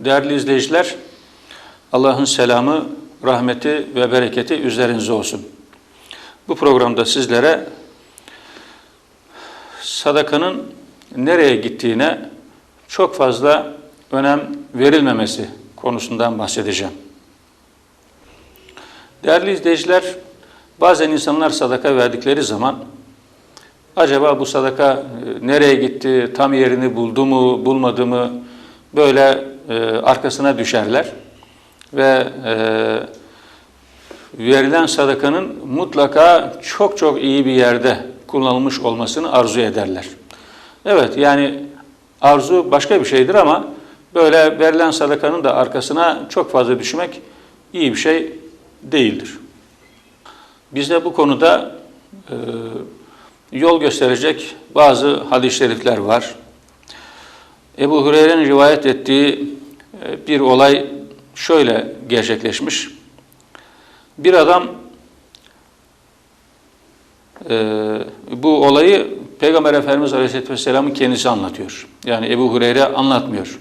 Değerli izleyiciler, Allah'ın selamı, rahmeti ve bereketi üzerinize olsun. Bu programda sizlere sadakanın nereye gittiğine çok fazla önem verilmemesi konusundan bahsedeceğim. Değerli izleyiciler, bazen insanlar sadaka verdikleri zaman acaba bu sadaka e, nereye gitti, tam yerini buldu mu, bulmadı mı böyle e, arkasına düşerler ve e, verilen sadakanın mutlaka çok çok iyi bir yerde kullanılmış olmasını arzu ederler. Evet yani arzu başka bir şeydir ama böyle verilen sadakanın da arkasına çok fazla düşmek iyi bir şey değildir. Bizde bu konuda e, yol gösterecek bazı hadis-i şerifler var. Ebu Hureyre'nin rivayet ettiği bir olay şöyle gerçekleşmiş. Bir adam e, bu olayı Peygamber Efendimiz Aleyhisselatü Vesselam'ın kendisi anlatıyor. Yani Ebu Hureyre anlatmıyor.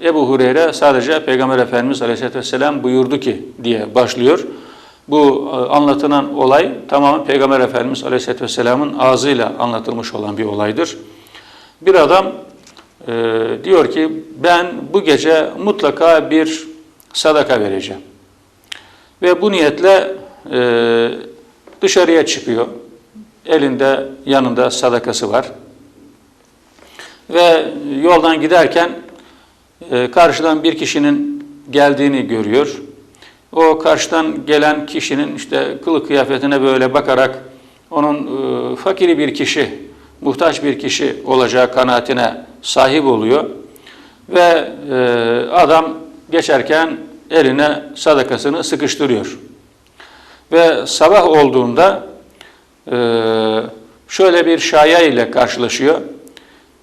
Ebu Hureyre sadece Peygamber Efendimiz Aleyhisselatü Vesselam buyurdu ki diye başlıyor. Bu e, anlatılan olay tamamen Peygamber Efendimiz Aleyhisselatü Vesselam'ın ağzıyla anlatılmış olan bir olaydır. Bir adam e, diyor ki ben bu gece mutlaka bir sadaka vereceğim. Ve bu niyetle e, dışarıya çıkıyor. Elinde yanında sadakası var. Ve yoldan giderken e, karşıdan bir kişinin geldiğini görüyor. O karşıdan gelen kişinin işte kılık kıyafetine böyle bakarak onun e, fakiri bir kişi, muhtaç bir kişi olacağı kanaatine sahip oluyor. Ve e, adam geçerken eline sadakasını sıkıştırıyor. Ve sabah olduğunda e, şöyle bir şaya ile karşılaşıyor.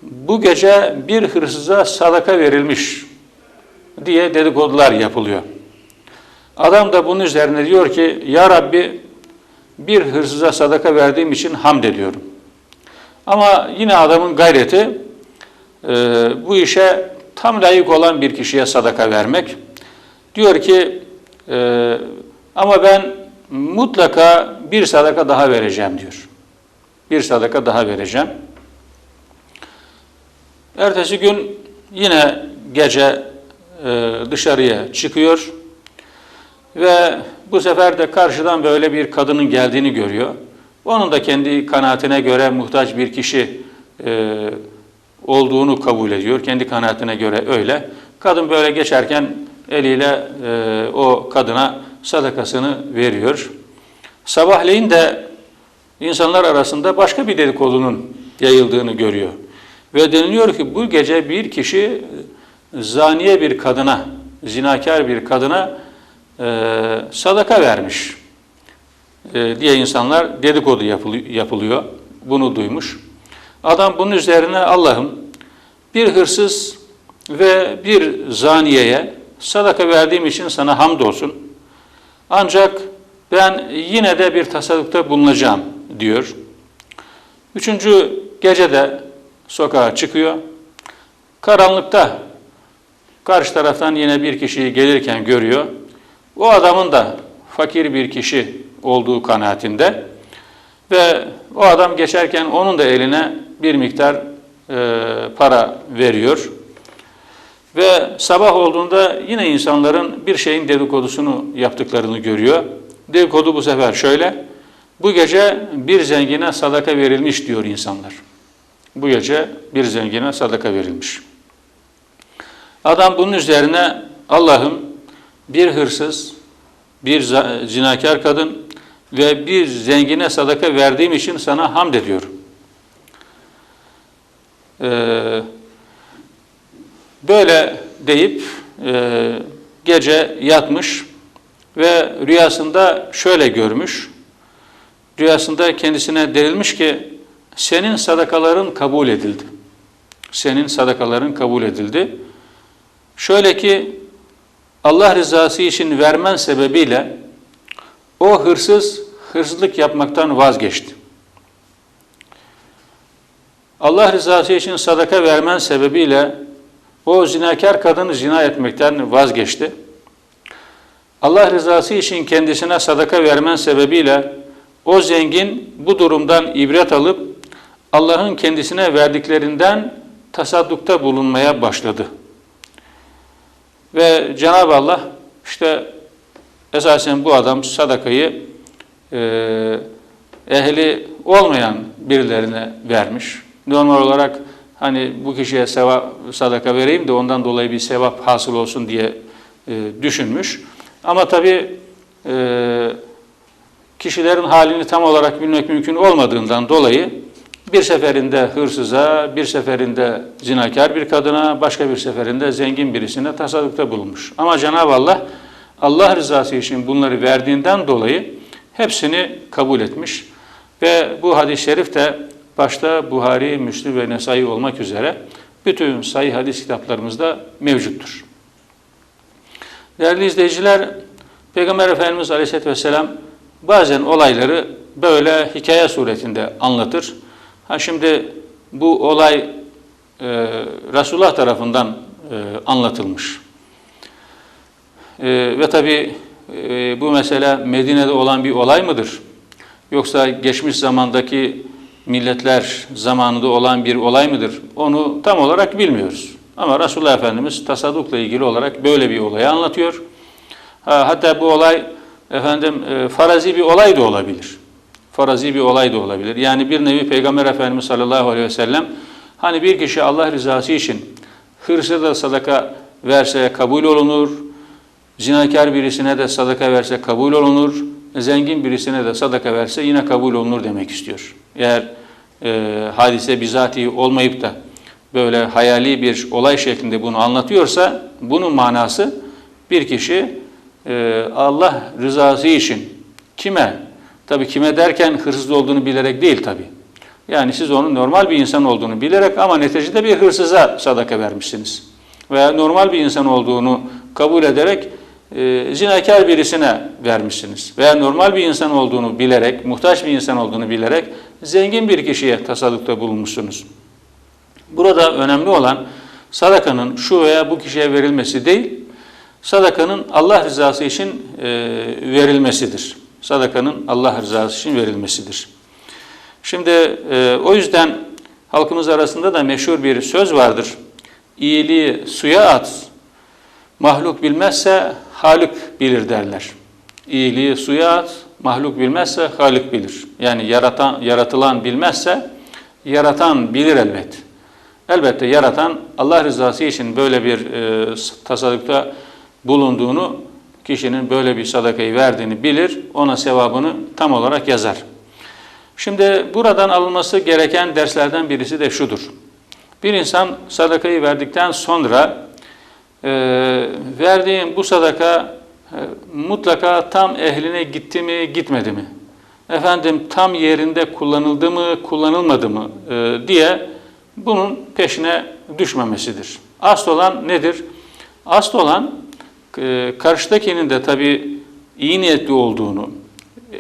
Bu gece bir hırsıza sadaka verilmiş diye dedikodular yapılıyor. Adam da bunun üzerine diyor ki Ya Rabbi bir hırsıza sadaka verdiğim için hamd ediyorum. Ama yine adamın gayreti bu işe tam layık olan bir kişiye sadaka vermek. Diyor ki e, ama ben mutlaka bir sadaka daha vereceğim diyor. Bir sadaka daha vereceğim. Ertesi gün yine gece e, dışarıya çıkıyor ve bu sefer de karşıdan böyle bir kadının geldiğini görüyor. Onun da kendi kanaatine göre muhtaç bir kişi e, olduğunu kabul ediyor. Kendi kanaatine göre öyle. Kadın böyle geçerken eliyle e, o kadına sadakasını veriyor. Sabahleyin de insanlar arasında başka bir dedikodunun yayıldığını görüyor. Ve deniliyor ki bu gece bir kişi zaniye bir kadına, zinakar bir kadına e, sadaka vermiş e, diye insanlar dedikodu yapılıyor. Bunu duymuş. Adam bunun üzerine Allah'ım bir hırsız ve bir zaniyeye sadaka verdiğim için sana hamdolsun. Ancak ben yine de bir tasarrufta bulunacağım diyor. Üçüncü gecede sokağa çıkıyor. Karanlıkta karşı taraftan yine bir kişiyi gelirken görüyor. O adamın da fakir bir kişi olduğu kanaatinde ve o adam geçerken onun da eline bir miktar e, para veriyor. Ve sabah olduğunda yine insanların bir şeyin dedikodusunu yaptıklarını görüyor. Dedikodu bu sefer şöyle, bu gece bir zengine sadaka verilmiş diyor insanlar. Bu gece bir zengine sadaka verilmiş. Adam bunun üzerine Allah'ım bir hırsız, bir zinakar kadın ve bir zengine sadaka verdiğim için sana hamd ediyorum. Ee, böyle deyip e, gece yatmış ve rüyasında şöyle görmüş. Rüyasında kendisine denilmiş ki senin sadakaların kabul edildi. Senin sadakaların kabul edildi. Şöyle ki Allah rızası için vermen sebebiyle o hırsız hırsızlık yapmaktan vazgeçti. Allah rızası için sadaka vermen sebebiyle O zinakar kadın zina etmekten vazgeçti. Allah rızası için kendisine sadaka vermen sebebiyle o zengin bu durumdan ibret alıp Allah'ın kendisine verdiklerinden tasaddukta bulunmaya başladı. Ve Cenab-ı Allah işte esasen bu adam sadakayı e, ehli olmayan birilerine vermiş. Normal olarak hani bu kişiye sevap, sadaka vereyim de ondan dolayı bir sevap hasıl olsun diye e, düşünmüş. Ama tabii e, kişilerin halini tam olarak bilmek mümkün olmadığından dolayı bir seferinde hırsıza, bir seferinde zinakar bir kadına, başka bir seferinde zengin birisine tasarrufta bulunmuş. Ama Cenab-ı Allah Allah rızası için bunları verdiğinden dolayı hepsini kabul etmiş. Ve bu hadis-i şerif de başta Buhari, Müslim ve Nesai olmak üzere bütün sayı hadis kitaplarımızda mevcuttur. Değerli izleyiciler, Peygamber Efendimiz Aleyhisselatü Vesselam bazen olayları böyle hikaye suretinde anlatır. Ha şimdi bu olay e, Resulullah tarafından e, anlatılmış. E, ve tabi e, bu mesele Medine'de olan bir olay mıdır? Yoksa geçmiş zamandaki milletler zamanında olan bir olay mıdır? Onu tam olarak bilmiyoruz. Ama Resulullah Efendimiz tasaddukla ilgili olarak böyle bir olayı anlatıyor. Ha, hatta bu olay efendim e, farazi bir olay da olabilir. Farazi bir olay da olabilir. Yani bir nevi Peygamber Efendimiz sallallahu aleyhi ve sellem hani bir kişi Allah rızası için hırsı da sadaka verse kabul olunur. Zinakar birisine de sadaka verse kabul olunur. Zengin birisine de sadaka verse yine kabul olunur demek istiyor. Eğer e, hadise bizatihi olmayıp da böyle hayali bir olay şeklinde bunu anlatıyorsa bunun manası bir kişi e, Allah rızası için kime tabii kime derken hırsız olduğunu bilerek değil tabii. Yani siz onun normal bir insan olduğunu bilerek ama neticede bir hırsıza sadaka vermişsiniz. Veya normal bir insan olduğunu kabul ederek e, zinakar birisine vermişsiniz. Veya normal bir insan olduğunu bilerek, muhtaç bir insan olduğunu bilerek zengin bir kişiye tasaddukta bulunmuşsunuz. Burada önemli olan sadakanın şu veya bu kişiye verilmesi değil, sadakanın Allah rızası için e, verilmesidir. Sadakanın Allah rızası için verilmesidir. Şimdi e, o yüzden halkımız arasında da meşhur bir söz vardır. İyiliği suya at, mahluk bilmezse Halik bilir derler. İyiliği suya at, mahluk bilmezse Halik bilir. Yani yaratan, yaratılan bilmezse yaratan bilir elbet. Elbette yaratan Allah rızası için böyle bir e, tasarrufta bulunduğunu, kişinin böyle bir sadakayı verdiğini bilir, ona sevabını tam olarak yazar. Şimdi buradan alınması gereken derslerden birisi de şudur. Bir insan sadakayı verdikten sonra e, verdiğim bu sadaka e, mutlaka tam ehline gitti mi, gitmedi mi? Efendim tam yerinde kullanıldı mı, kullanılmadı mı e, diye bunun peşine düşmemesidir. Asıl olan nedir? Asıl olan e, karşıdakinin de tabii iyi niyetli olduğunu,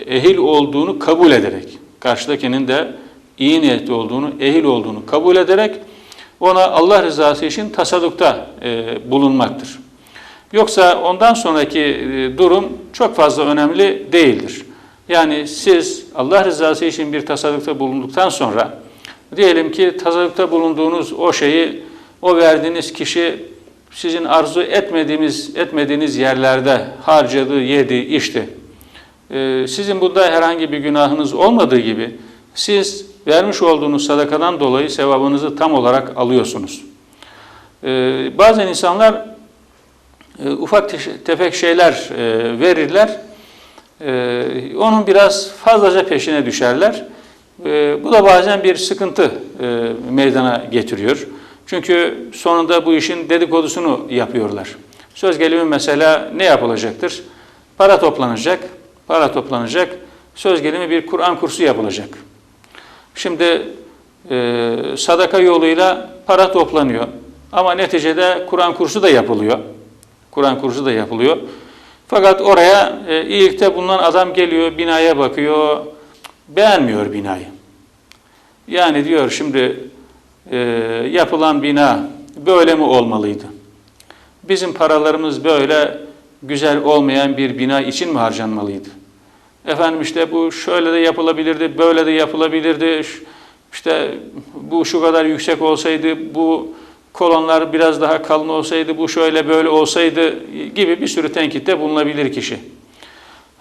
ehil olduğunu kabul ederek, karşıdakinin de iyi niyetli olduğunu, ehil olduğunu kabul ederek ona Allah rızası için tasaddukta e, bulunmaktır. Yoksa ondan sonraki e, durum çok fazla önemli değildir. Yani siz Allah rızası için bir tasaddukta bulunduktan sonra diyelim ki tasaddukta bulunduğunuz o şeyi o verdiğiniz kişi sizin arzu etmediğiniz etmediğiniz yerlerde harcadı, yedi, içti. Ee, sizin bunda herhangi bir günahınız olmadığı gibi siz vermiş olduğunuz sadakadan dolayı sevabınızı tam olarak alıyorsunuz. Ee, bazen insanlar e, ufak tefek şeyler e, verirler, e, onun biraz fazlaca peşine düşerler. Bu da bazen bir sıkıntı meydana getiriyor. Çünkü sonunda bu işin dedikodusunu yapıyorlar. Söz gelimi mesela ne yapılacaktır? Para toplanacak, para toplanacak, söz gelimi bir Kur'an kursu yapılacak. Şimdi e, sadaka yoluyla para toplanıyor. Ama neticede Kur'an kursu da yapılıyor. Kur'an kursu da yapılıyor. Fakat oraya e, iyilikte bulunan adam geliyor, binaya bakıyor, beğenmiyor binayı. Yani diyor şimdi e, yapılan bina böyle mi olmalıydı? Bizim paralarımız böyle güzel olmayan bir bina için mi harcanmalıydı? Efendim işte bu şöyle de yapılabilirdi, böyle de yapılabilirdi. İşte bu şu kadar yüksek olsaydı, bu kolonlar biraz daha kalın olsaydı, bu şöyle böyle olsaydı gibi bir sürü tenkitte bulunabilir kişi.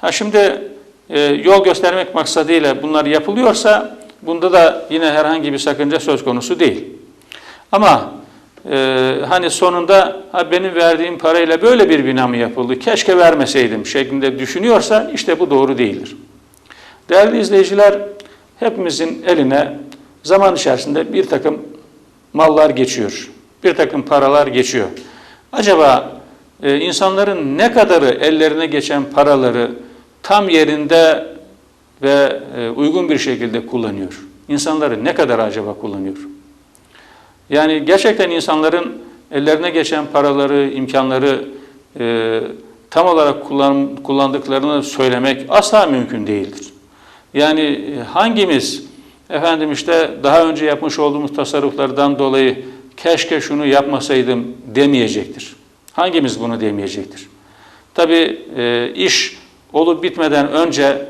Ha şimdi e, yol göstermek maksadıyla bunlar yapılıyorsa bunda da yine herhangi bir sakınca söz konusu değil. Ama e, hani sonunda ha benim verdiğim parayla böyle bir bina mı yapıldı, keşke vermeseydim şeklinde düşünüyorsa işte bu doğru değildir. Değerli izleyiciler, hepimizin eline zaman içerisinde bir takım mallar geçiyor, bir takım paralar geçiyor. Acaba e, insanların ne kadarı ellerine geçen paraları tam yerinde ve e, uygun bir şekilde kullanıyor? İnsanları ne kadar acaba kullanıyor? Yani gerçekten insanların ellerine geçen paraları, imkanları e, tam olarak kullan, kullandıklarını söylemek asla mümkün değildir. Yani e, hangimiz efendim işte daha önce yapmış olduğumuz tasarruflardan dolayı keşke şunu yapmasaydım demeyecektir. Hangimiz bunu demeyecektir? Tabii e, iş olup bitmeden önce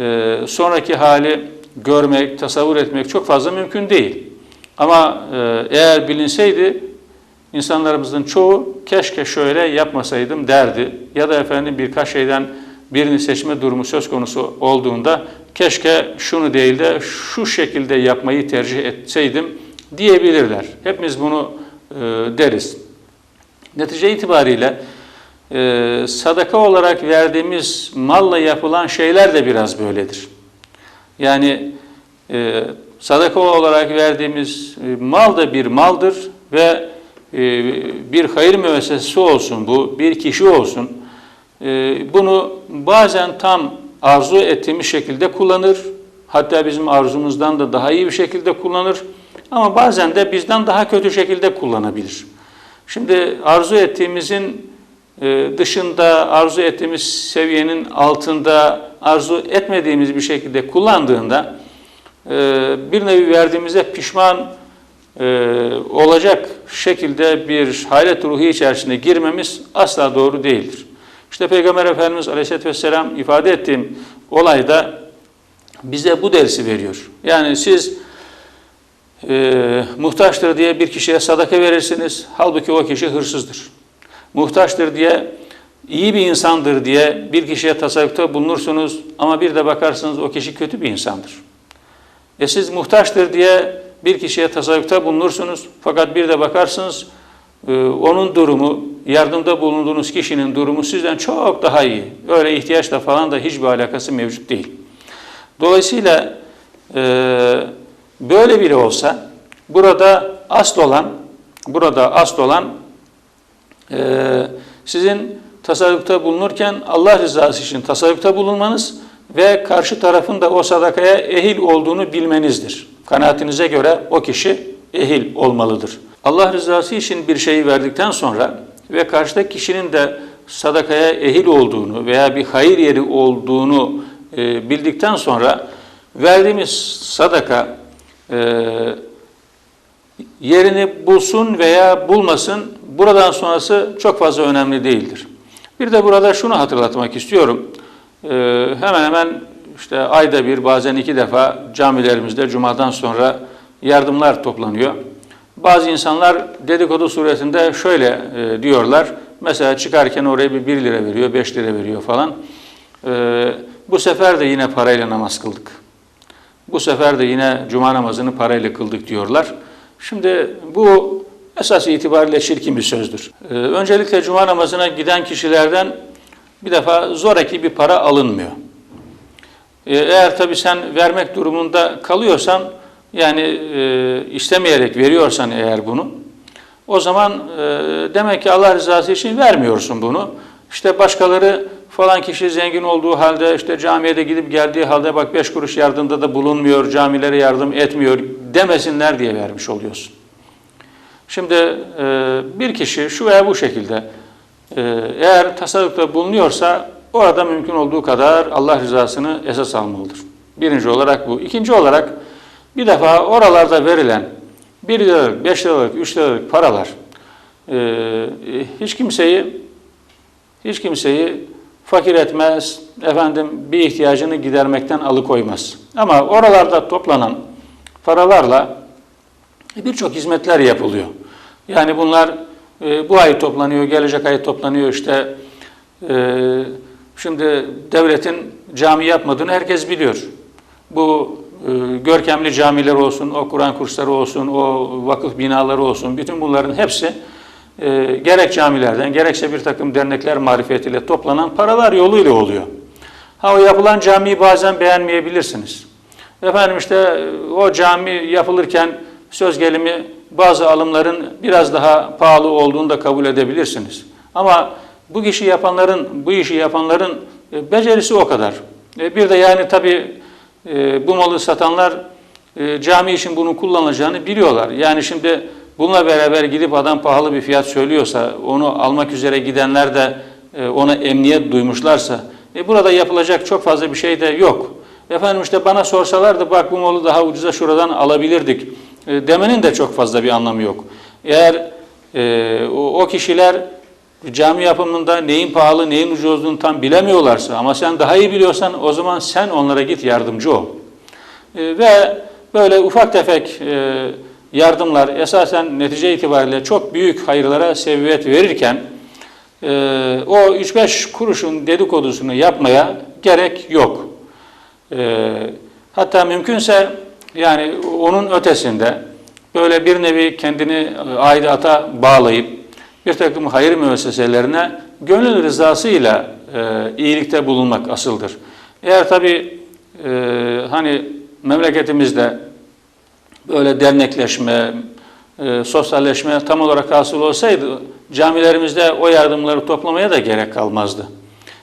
e, sonraki hali görmek, tasavvur etmek çok fazla mümkün değil. Ama e, eğer bilinseydi insanlarımızın çoğu keşke şöyle yapmasaydım derdi. Ya da efendim birkaç şeyden birini seçme durumu söz konusu olduğunda keşke şunu değil de şu şekilde yapmayı tercih etseydim diyebilirler. Hepimiz bunu e, deriz. Netice itibariyle e, sadaka olarak verdiğimiz malla yapılan şeyler de biraz böyledir. Yani e, sadaka olarak verdiğimiz e, mal da bir maldır ve e, bir hayır müessesesi olsun bu, bir kişi olsun. E, bunu bazen tam arzu ettiğimiz şekilde kullanır. Hatta bizim arzumuzdan da daha iyi bir şekilde kullanır. Ama bazen de bizden daha kötü şekilde kullanabilir. Şimdi arzu ettiğimizin dışında, arzu ettiğimiz seviyenin altında, arzu etmediğimiz bir şekilde kullandığında bir nevi verdiğimize pişman e, olacak şekilde bir hayret ruhu içerisine girmemiz asla doğru değildir. İşte Peygamber Efendimiz Aleyhisselatü Vesselam ifade ettiğim olayda bize bu dersi veriyor. Yani siz e, muhtaçtır diye bir kişiye sadaka verirsiniz. Halbuki o kişi hırsızdır. Muhtaçtır diye iyi bir insandır diye bir kişiye tasarrufta bulunursunuz ama bir de bakarsınız o kişi kötü bir insandır. E siz muhtaçtır diye bir kişiye tasarrufta bulunursunuz fakat bir de bakarsınız e, onun durumu, yardımda bulunduğunuz kişinin durumu sizden çok daha iyi. Öyle ihtiyaçla falan da hiçbir alakası mevcut değil. Dolayısıyla e, böyle bile olsa burada asıl olan burada asıl olan e, sizin tasarrufta bulunurken Allah rızası için tasarrufta bulunmanız ve karşı tarafın da o sadakaya ehil olduğunu bilmenizdir. Kanaatinize göre o kişi ehil olmalıdır. Allah rızası için bir şeyi verdikten sonra ve karşıdaki kişinin de sadakaya ehil olduğunu veya bir hayır yeri olduğunu e, bildikten sonra verdiğimiz sadaka e, yerini bulsun veya bulmasın buradan sonrası çok fazla önemli değildir. Bir de burada şunu hatırlatmak istiyorum. Ee, hemen hemen işte ayda bir bazen iki defa camilerimizde cumadan sonra yardımlar toplanıyor. Bazı insanlar dedikodu suretinde şöyle e, diyorlar. Mesela çıkarken oraya bir 1 lira veriyor, 5 lira veriyor falan. Ee, bu sefer de yine parayla namaz kıldık. Bu sefer de yine cuma namazını parayla kıldık diyorlar. Şimdi bu esas itibariyle çirkin bir sözdür. Ee, öncelikle cuma namazına giden kişilerden bir defa zoraki bir para alınmıyor. Ee, eğer tabii sen vermek durumunda kalıyorsan, yani e, istemeyerek veriyorsan eğer bunu, o zaman e, demek ki Allah rızası için vermiyorsun bunu. İşte başkaları falan kişi zengin olduğu halde işte camiye de gidip geldiği halde bak beş kuruş yardımda da bulunmuyor, camilere yardım etmiyor demesinler diye vermiş oluyorsun. Şimdi e, bir kişi şu veya bu şekilde e, eğer tasarrufta bulunuyorsa orada mümkün olduğu kadar Allah rızasını esas almalıdır. Birinci olarak bu. İkinci olarak bir defa oralarda verilen 1 liralık, 5 liralık, 3 liralık paralar e, hiç kimseyi hiç kimseyi fakir etmez, efendim bir ihtiyacını gidermekten alıkoymaz. Ama oralarda toplanan paralarla birçok hizmetler yapılıyor. Yani bunlar e, bu ay toplanıyor, gelecek ay toplanıyor işte. E, şimdi devletin cami yapmadığını herkes biliyor. Bu e, görkemli camiler olsun, o Kur'an kursları olsun, o vakıf binaları olsun, bütün bunların hepsi gerek camilerden, gerekse bir takım dernekler marifetiyle toplanan paralar yoluyla oluyor. Ha o yapılan camiyi bazen beğenmeyebilirsiniz. Efendim işte o cami yapılırken söz gelimi bazı alımların biraz daha pahalı olduğunu da kabul edebilirsiniz. Ama bu işi yapanların, bu işi yapanların e, becerisi o kadar. E, bir de yani tabii e, bu malı satanlar cami için bunu kullanılacağını biliyorlar. Yani şimdi bununla beraber gidip adam pahalı bir fiyat söylüyorsa, onu almak üzere gidenler de ona emniyet duymuşlarsa, burada yapılacak çok fazla bir şey de yok. Efendim işte bana sorsalardı bak bu malı daha ucuza şuradan alabilirdik e, demenin de çok fazla bir anlamı yok. Eğer e, o, o kişiler cami yapımında neyin pahalı neyin ucuz olduğunu tam bilemiyorlarsa ama sen daha iyi biliyorsan o zaman sen onlara git yardımcı ol. E, ve böyle ufak tefek e, yardımlar esasen netice itibariyle çok büyük hayırlara sebebiyet verirken e, o 3-5 kuruşun dedikodusunu yapmaya gerek yok. E, hatta mümkünse yani onun ötesinde böyle bir nevi kendini aidata bağlayıp bir takım hayır müesseselerine gönül rızasıyla e, iyilikte bulunmak asıldır. Eğer tabi e, hani memleketimizde böyle dernekleşme, e, sosyalleşme tam olarak hasıl olsaydı camilerimizde o yardımları toplamaya da gerek kalmazdı.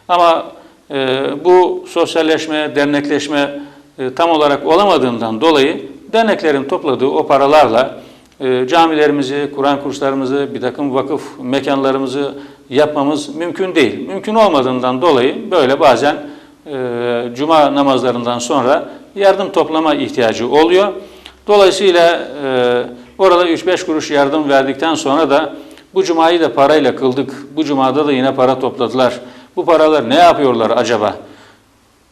Ama e, bu sosyalleşme, dernekleşme e, tam olarak olamadığından dolayı derneklerin topladığı o paralarla e, camilerimizi, Kur'an kurslarımızı, bir takım vakıf mekanlarımızı yapmamız mümkün değil. Mümkün olmadığından dolayı böyle bazen e, cuma namazlarından sonra yardım toplama ihtiyacı oluyor. Dolayısıyla orada 3-5 kuruş yardım verdikten sonra da bu cumayı da parayla kıldık. Bu cumada da yine para topladılar. Bu paralar ne yapıyorlar acaba?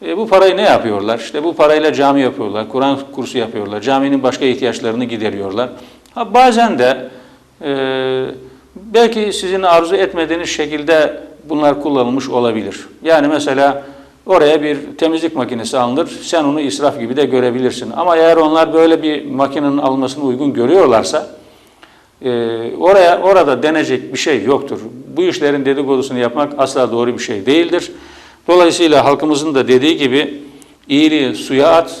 E, bu parayı ne yapıyorlar? İşte bu parayla cami yapıyorlar, Kur'an kursu yapıyorlar, caminin başka ihtiyaçlarını gideriyorlar. Ha, bazen de e, belki sizin arzu etmediğiniz şekilde bunlar kullanılmış olabilir. Yani mesela oraya bir temizlik makinesi alınır, sen onu israf gibi de görebilirsin. Ama eğer onlar böyle bir makinenin alınmasını uygun görüyorlarsa, e, oraya orada denecek bir şey yoktur. Bu işlerin dedikodusunu yapmak asla doğru bir şey değildir. Dolayısıyla halkımızın da dediği gibi iyiliği suya at,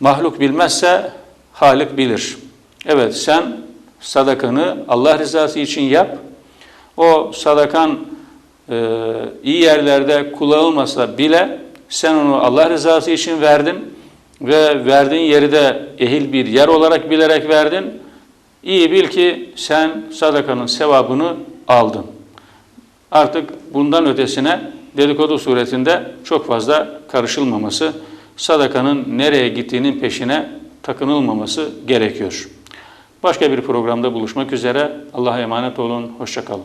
mahluk bilmezse Halik bilir. Evet sen sadakanı Allah rızası için yap. O sadakan e, iyi yerlerde kullanılmasa bile sen onu Allah rızası için verdin ve verdiğin yeri de ehil bir yer olarak bilerek verdin. İyi bil ki sen sadakanın sevabını aldın. Artık bundan ötesine dedikodu suretinde çok fazla karışılmaması, sadakanın nereye gittiğinin peşine takınılmaması gerekiyor. Başka bir programda buluşmak üzere. Allah'a emanet olun. Hoşçakalın.